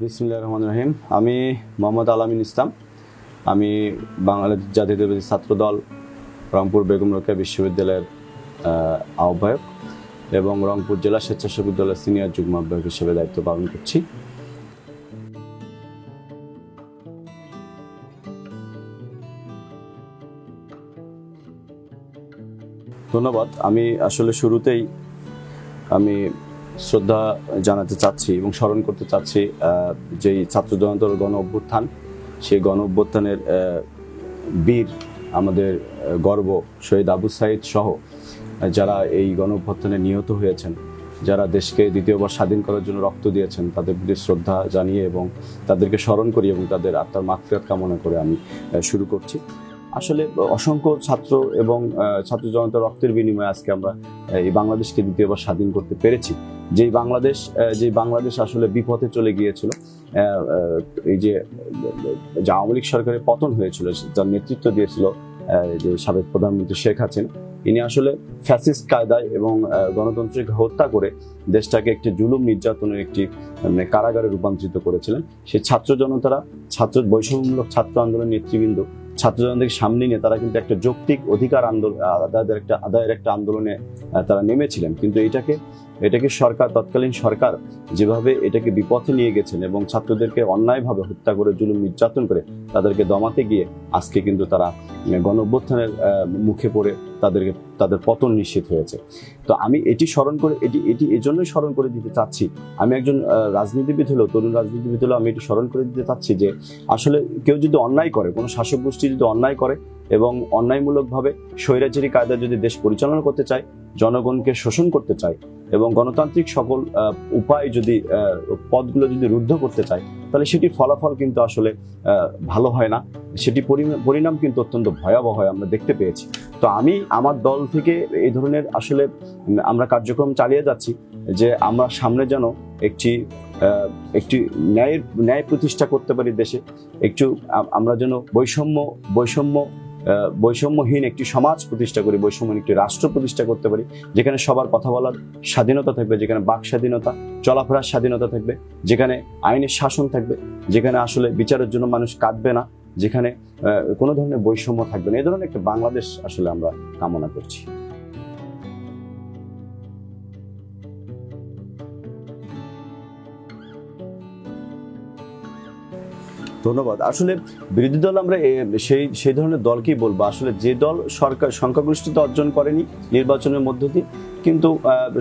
বিসমুল্লাহ রহমান রহিম। আমি মোহাম্মদ আলামিন ইসলাম। আমি বাংলাদেশ জাতীয়তাবাদী ছাত্রদল রংপুর বেগম রোকেয়া বিশ্ববিদ্যালয়ের আহ, আহ্বায়ক এবং রংপুর জেলা স্বেচ্ছাসেবক দলের সিনিয়র যুগ্ম আহ্বায়ক হিসেবে দায়িত্ব পালন করছি। ধন্যবাদ। আমি আসলে শুরুতেই আমি শ্রদ্ধা জানাতে চাচ্ছি এবং স্মরণ করতে চাচ্ছি যেই ছাত্র জনতার গণ অভ্যুত্থান, সেই গণ অভ্যুত্থানের বীর আমাদের গর্ব শহীদ আবু সাইদ সহ যারা এই গণ অভ্যুত্থানে নিহত হয়েছেন, যারা দেশকে দ্বিতীয়বার স্বাধীন করার জন্য রক্ত দিয়েছেন, তাদের প্রতি শ্রদ্ধা জানিয়ে এবং তাদেরকে স্মরণ করি এবং তাদের আত্মার মাগফিরাত কামনা করে আমি শুরু করছি। আসলে অসংখ্য ছাত্র এবং ছাত্র জনতার রক্তের বিনিময়ে আজকে আমরা এই বাংলাদেশকে দ্বিতীয়বার স্বাধীন করতে পেরেছি। যেই বাংলাদেশ যেই বাংলাদেশ আসলে বিপথে চলে গিয়েছিল এই যে যে আওয়ামী লীগ সরকারের পতন হয়েছিল, যার নেতৃত্ব দিয়েছিল যে সাবেক প্রধানমন্ত্রী শেখ হাসিনা, ইনি আসলে ফ্যাসিস্ট কায়দায় এবং গণতন্ত্রকে হত্যা করে দেশটাকে একটি জুলুম নির্যাতনের একটি মানে কারাগারে রূপান্তরিত করেছিলেন। সেই ছাত্র জনতারা, ছাত্র বৈষম্যমূলক ছাত্র আন্দোলন নেতৃবৃন্দ ছাত্র জনতাকে সামনে নিয়ে তারা কিন্তু একটা যৌক্তিক অধিকার আন্দোলন আদায়ের একটা আদায়ের একটা আন্দোলনে তারা নেমেছিলেন। কিন্তু এটাকে এটাকে সরকার, তৎকালীন সরকার যেভাবে এটাকে বিপথে নিয়ে গেছেন এবং ছাত্রদেরকে অন্যায়ভাবে হত্যা করে, জুলুম, নির্যাতন করে তাদেরকে দমাতে গিয়ে আজকে কিন্তু তারা গণ মুখে পড়ে তাদেরকে, তাদের পতন নিশ্চিত হয়েছে। তো আমি এটি স্মরণ করে, এটি এটি এজন্যই স্মরণ করে দিতে চাচ্ছি। আমি একজন রাজনীতিবিদ হলেও, তরুণ রাজনীতিবিদ হলেও আমি এটি স্মরণ করে দিতে চাচ্ছি যে, আসলে কেউ যদি অন্যায় করে, কোনো শাসক গোষ্ঠী যদি অন্যায় করে এবং অন্যায়মূলকভাবে স্বৈরাচারী কায়দা যদি দেশ পরিচালনা করতে চায় জনগণকে শোষণ করতে চায় এবং গণতান্ত্রিক সকল উপায় যদি পদগুলো যদি রুদ্ধ করতে চায়, তাহলে সেটির ফলাফল কিন্তু আসলে ভালো হয় না। সেটি পরিণা- পরিণাম কিন্তু অত্যন্ত ভয়াবহ হয়, আমরা দেখতে পেয়েছি। তো আমি আমার দল থেকে এই ধরনের আসলে, আমরা কার্যক্রম চালিয়ে যাচ্ছি যে আমরা সামনে যেন একটি একটি ন্যায়ের, ন্যায় প্রতিষ্ঠা করতে পারি দেশে, একটু আমরা যেন বৈষম্য বৈষম্য বৈষম্যহীন একটি সমাজ প্রতিষ্ঠা করি, বৈষম্যহীন একটি রাষ্ট্র প্রতিষ্ঠা করতে পারি, যেখানে সবার কথা বলার স্বাধীনতা থাকবে, যেখানে বাক স্বাধীনতা, চলাফেরার স্বাধীনতা থাকবে, যেখানে আইনের শাসন থাকবে, যেখানে আসলে বিচারের জন্য মানুষ কাঁদবে না, যেখানে কোনো ধরনের বৈষম্য থাকবে না। এই ধরনের একটা বাংলাদেশ আসলে আমরা কামনা করছি। ধন্যবাদ। আসলে বিরোধী দল আমরা সেই সেই ধরনের দলকেই বলব। আসলে যে দল সরকার, সংখ্যাগরিষ্ঠতা অর্জন করেনি নির্বাচনের মধ্য দিয়ে কিন্তু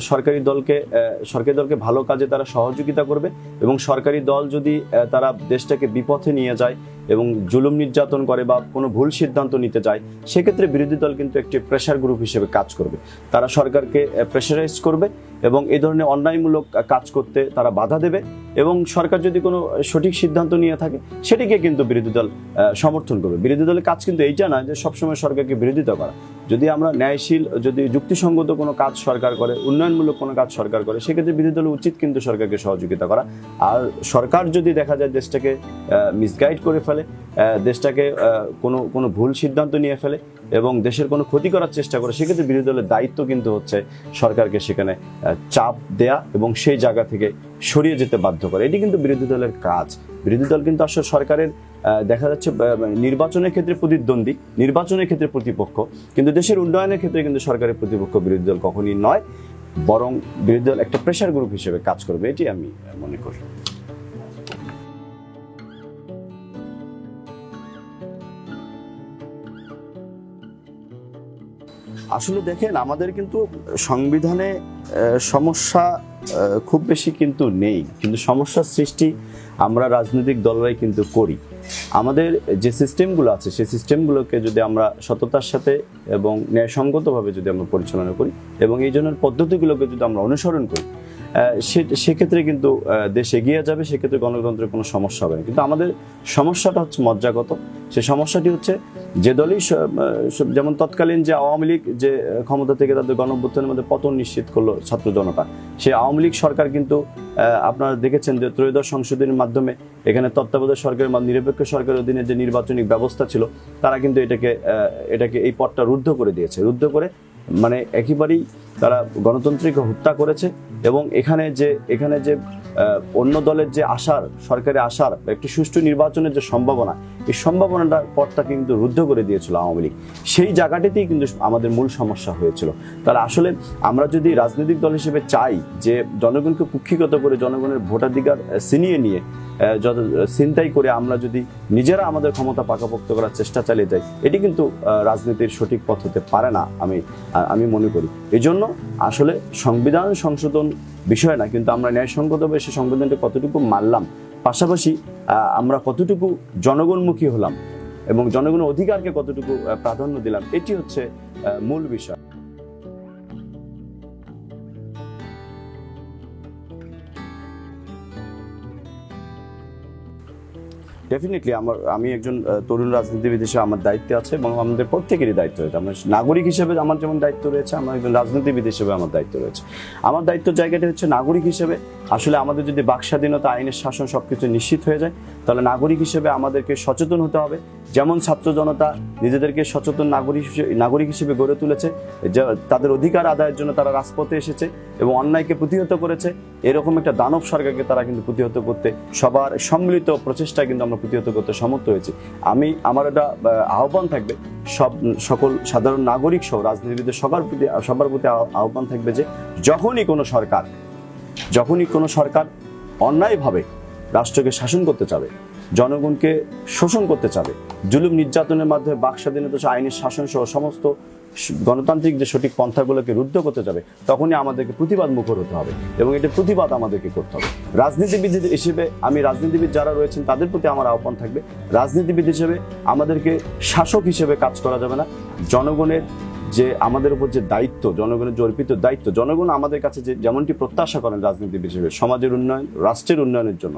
সরকারি দলকে সরকারি দলকে ভালো কাজে তারা সহযোগিতা করবে এবং সরকারি দল যদি তারা দেশটাকে বিপথে নিয়ে যায় এবং জুলুম নির্যাতন করে বা কোনো ভুল সিদ্ধান্ত নিতে যায়, সেক্ষেত্রে বিরোধী দল কিন্তু একটি প্রেশার গ্রুপ হিসেবে কাজ করবে। তারা সরকারকে প্রেশারাইজ করবে এবং এই ধরনের অন্যায়মূলক কাজ করতে তারা বাধা দেবে এবং সরকার যদি কোনো সঠিক সিদ্ধান্ত নিয়ে থাকে, সেটিকে কিন্তু বিরোধী দল সমর্থন করবে। বিরোধী দলের কাজ কিন্তু এইটা না যে সবসময় সরকারকে বিরোধিতা করা। যদি আমরা ন্যায়শীল, যদি যুক্তিসঙ্গত কোনো কাজ সরকার করে, উন্নয়নমূলক কোনো কাজ সরকার করে, সেক্ষেত্রে বিরোধী দলের উচিত কিন্তু সরকারকে সহযোগিতা করা। আর সরকার যদি দেখা যায় দেশটাকে মিসগাইড করে ফেলে দেশটাকে কোনো কোনো ভুল সিদ্ধান্ত নিয়ে ফেলে এবং দেশের কোনো ক্ষতি করার চেষ্টা করে, সেক্ষেত্রে বিরোধী দলের দায়িত্ব কিন্তু হচ্ছে সরকারকে সেখানে চাপ দেয়া এবং সেই জায়গা থেকে সরিয়ে যেতে বাধ্য করে। এটি কিন্তু বিরোধী দলের কাজ। বিরোধী দল কিন্তু আসলে সরকারের দেখা যাচ্ছে নির্বাচনের ক্ষেত্রে প্রতিদ্বন্দ্বী, নির্বাচনের ক্ষেত্রে প্রতিপক্ষ। কিন্তু দেশের উন্নয়নের ক্ষেত্রে কিন্তু সরকারের প্রতিপক্ষ বিরোধী দল কখনই নয়, বরং বিরোধী দল একটা প্রেশার গ্রুপ হিসেবে কাজ করবে। এটি আমি মনে করি। আসলে দেখেন, আমাদের কিন্তু সংবিধানে সমস্যা খুব বেশি কিন্তু নেই। কিন্তু সমস্যার সৃষ্টি আমরা রাজনৈতিক দলরাই কিন্তু করি। আমাদের যে সিস্টেমগুলো আছে, সেই সিস্টেমগুলোকে যদি আমরা সততার সাথে এবং ন্যায়সঙ্গতভাবে যদি আমরা পরিচালনা করি এবং এই জন্য পদ্ধতিগুলোকে যদি আমরা অনুসরণ করি সেক্ষেত্রে কিন্তু দেশ এগিয়ে যাবে, সেক্ষেত্রে গণতন্ত্রের কোনো সমস্যা হবে না। কিন্তু আমাদের সমস্যাটা হচ্ছে মজ্জাগত। সে সমস্যাটি হচ্ছে যে দলই যেমন তৎকালীন যে আওয়ামী লীগ যে ক্ষমতা থেকে তাদের গণঅভ্যুত্থানের মধ্যে পতন নিশ্চিত করল ছাত্র জনতা, সে আওয়ামী লীগ সরকার কিন্তু আপনারা দেখেছেন যে ত্রয়োদশ সংশোধনের মাধ্যমে এখানে তত্ত্বাবধায়ক সরকারের বা নিরপেক্ষ সরকারের অধীনে যে নির্বাচনী ব্যবস্থা ছিল, তারা কিন্তু এটাকে এটাকে এই পথটা রুদ্ধ করে দিয়েছে। রুদ্ধ করে মানে একেবারেই তারা গণতন্ত্রকে হত্যা করেছে এবং এখানে যে এখানে যে অন্য দলের যে আশার সরকারি আশার একটি সুষ্ঠু নির্বাচনের যে সম্ভাবনা, এই সম্ভাবনাটার পথটা কিন্তু রুদ্ধ করে দিয়েছিল আওয়ামী লীগ। সেই জায়গাটিতেই কিন্তু আমাদের মূল সমস্যা হয়েছিল। তাহলে আসলে আমরা যদি রাজনৈতিক দল হিসেবে চাই যে জনগণকে কুক্ষিগত করে জনগণের ভোটাধিকার ছিনিয়ে নিয়ে যত চিন্তাই করে আমরা যদি নিজেরা আমাদের ক্ষমতা পাকাপোক্ত করার চেষ্টা চালিয়ে যাই, এটি কিন্তু রাজনীতির সঠিক পথ হতে পারে না, আমি আমি মনে করি। এই জন্য আসলে সংবিধান সংশোধন বিষয় না, কিন্তু আমরা ন্যায়সঙ্গতভাবে সে সংবিধানটি কতটুকু মানলাম, পাশাপাশি আমরা কতটুকু জনগণমুখী হলাম এবং জনগণের অধিকারকে কতটুকু প্রাধান্য দিলাম, এটি হচ্ছে মূল বিষয়। ডেফিনেটলি আমার, আমি একজন তরুণ রাজনীতিবিদ হিসেবে আমার দায়িত্ব আছে এবং আমাদের প্রত্যেকেরই দায়িত্ব রয়েছে আমার নাগরিক হিসেবে আমার যেমন দায়িত্ব রয়েছে, আমার একজন রাজনীতিবিদ হিসেবে আমার দায়িত্ব রয়েছে। আমার দায়িত্ব জায়গাটা হচ্ছে নাগরিক হিসেবে। আসলে আমাদের যদি বাক স্বাধীনতা আইনের শাসন সবকিছু নিশ্চিত হয়ে যায়, তাহলে নাগরিক হিসেবে আমাদেরকে সচেতন হতে হবে। যেমন ছাত্র জনতা নিজেদেরকে সচেতন নাগরিক নাগরিক হিসেবে গড়ে তুলেছে তাদের অধিকার আদায়ের জন্য তারা রাজপথে এসেছে এবং অন্যায়কে প্রতিহত করেছে। এরকম একটা দানব সরকারকে তারা কিন্তু প্রতিহত করতে সবার সম্মিলিত প্রচেষ্টায় কিন্তু আমরা প্রতিহত করতে সমর্থ হয়েছি আমি, আমার একটা আহ্বান থাকবে, সব, সকল সাধারণ নাগরিক সহ, রাজনীতিবিদদের সবার প্রতি সবার প্রতি আহ্বান থাকবে যে, যখনই কোনো সরকার, যখনই কোনো সরকার অন্যায়ভাবে রাষ্ট্রকে শাসন করতে চাবে, জনগণকে শোষণ করতে চাবে, জুলুম নির্যাতনের মাধ্যমে বাক স্বাধীনতা আইনের শাসন সহ, সমস্ত গণতান্ত্রিক যে সঠিক পন্থাগুলোকে রুদ্ধ করতে যাবে, তখনই আমাদেরকে প্রতিবাদ মুখর হতে হবে এবং এটা প্রতিবাদ আমাদেরকে করতে হবে। রাজনীতিবিদ হিসেবে আমি রাজনীতিবিদ যারা রয়েছেন তাদের প্রতি আমার আহ্বান থাকবে। রাজনীতিবিদ হিসেবে আমাদেরকে শাসক হিসেবে কাজ করা যাবে না। জনগণের যে আমাদের উপর যে দায়িত্ব, জনগণের যে অর্পিত দায়িত্ব, জনগণ আমাদের কাছে যে যেমনটি প্রত্যাশা করেন রাজনীতিবিদ হিসেবে, সমাজের উন্নয়ন, রাষ্ট্রের উন্নয়নের জন্য,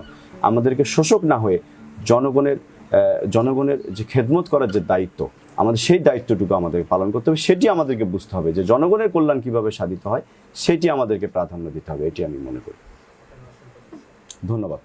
আমাদেরকে শোষক না হয়ে জনগণের জনগণের যে খেদমত করার যে দায়িত্ব আমাদের সেই দায়িত্বটুকু আমাদেরকে পালন করতে হবে, সেটি আমাদেরকে বুঝতে হবে যে জনগণের কল্যাণ কীভাবে সাধিত হয়, সেটি আমাদেরকে প্রাধান্য দিতে হবে, এটি আমি মনে করি। ধন্যবাদ।